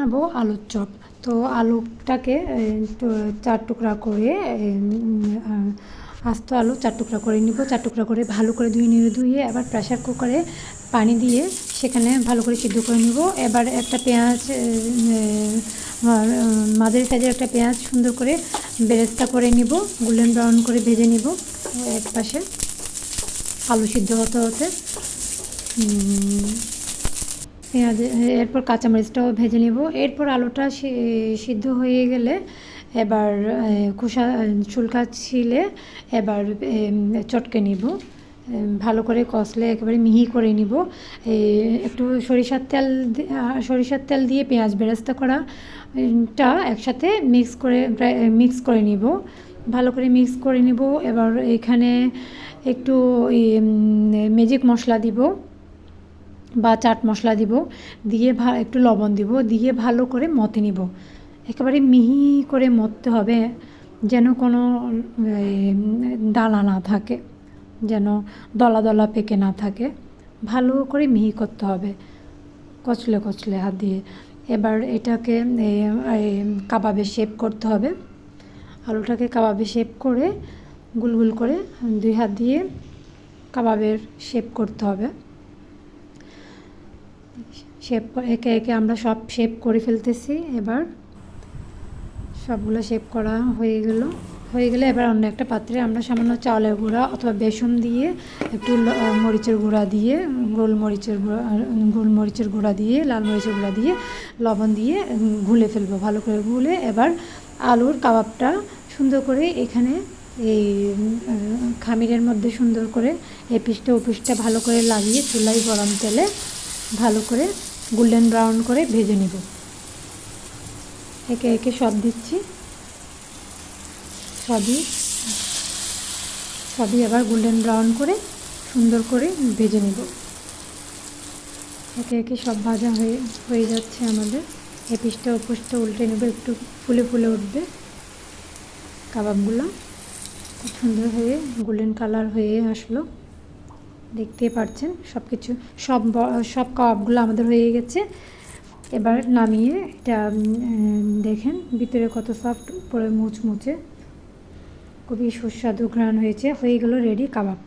বানাবো আলুর চপ। তো আলুটাকে চার টুকরা করে আস্ত আলু চার টুকরা করে নিব। চার টুকরা করে ভালো করে ধুয়ে নিয়ে ধুয়ে এবার প্রেশার কুকারে পানি দিয়ে সেখানে ভালো করে সিদ্ধ করে নিব। এবার একটা পেঁয়াজ মাঝারি সাইজের একটা পেঁয়াজ সুন্দর করে বেরেস্তা করে নিব। গোল্ডেন ব্রাউন করে ভেজে নিব এক পাশে আলু সিদ্ধ হতে হতে পেঁয়াজ এরপর কাঁচামরিচটাও ভেজে নেব। এরপর আলুটা সিদ্ধ হয়ে গেলে এবার খোসা চুলকা ছিলে এবার চটকে নিব। ভালো করে কষলে একেবারে মিহি করে নিব। একটু সরিষার তেল সরিষার তেল দিয়ে পেঁয়াজ বেরেস্তা করা উম, টা একসাথে মিক্স করে মিক্স করে নিব। ভালো করে মিক্স করে নিব। এবার এখানে একটু ম্যাজিক মশলা দিব। বা চাট মশলা দিব, দিয়ে ভা, একটু লবণ দিব, দিয়ে ভালো করে মতে নিব। একেবারে মিহি করে মততে হবে, যেন কোনো দানা না থাকে, যেন দলা দলা পেকে না থাকে। ভালো করে মিহি করতে হবে, কচলে কচলে হাত দিয়ে। এবার এটাকে কাবাবে শেপ করতে হবে। আলুটাকে কাবাবে শেপ করে গুল গুল করে দুই হাত দিয়ে কাবাবের শেপ করতে হবে। শেপ একে একে আমরা সব শেপ করে ফেলতেছি। এবার সবগুলো শেপ করা হয়ে গেল। হয়ে গেলে এবার অন্য একটা পাত্রে আমরা সামান্য চাউলের গুঁড়া অথবা বেসন দিয়ে একটু মরিচের গুঁড়া দিয়ে গোলমরিচের গুঁড়া আহ, গোলমরিচের গুঁড়া দিয়ে লাল মরিচের গুঁড়া দিয়ে লবণ দিয়ে গুলে ফেলব ভালো করে গুলে। এবার আলুর কাবাবটা সুন্দর করে এখানে এই খামিরের মধ্যে সুন্দর করে এই পিসটা ও পিসটা ভালো করে লাগিয়ে চুলায় গরম তেলে ভালো করে গোল্ডেন ব্রাউন করে ভেজে নেব। একে একে সব দিচ্ছি। সবই সবই আবার গোল্ডেন ব্রাউন করে সুন্দর করে ভেজে নেব। একে একে সব ভাজা হয়ে হয়ে যাচ্ছে আমাদের। এ পিসটা ও পিসটা উল্টে নেব, একটু ফুলে ফুলে উঠবে। কাবাবগুলো খুব সুন্দর হয়ে গোল্ডেন কালার হয়ে আসলো। দেখতেই পাচ্ছেন সব কিছু সব সব কাবাবগুলো আমাদের হয়ে গেছে। এবার নামিয়ে এটা দেখেন, ভিতরে কত সফট উপরে মুচমুচে। খুবই সুস্বাদু ঘ্রাণ হয়েছে, হয়ে গেল রেডি কাবাব।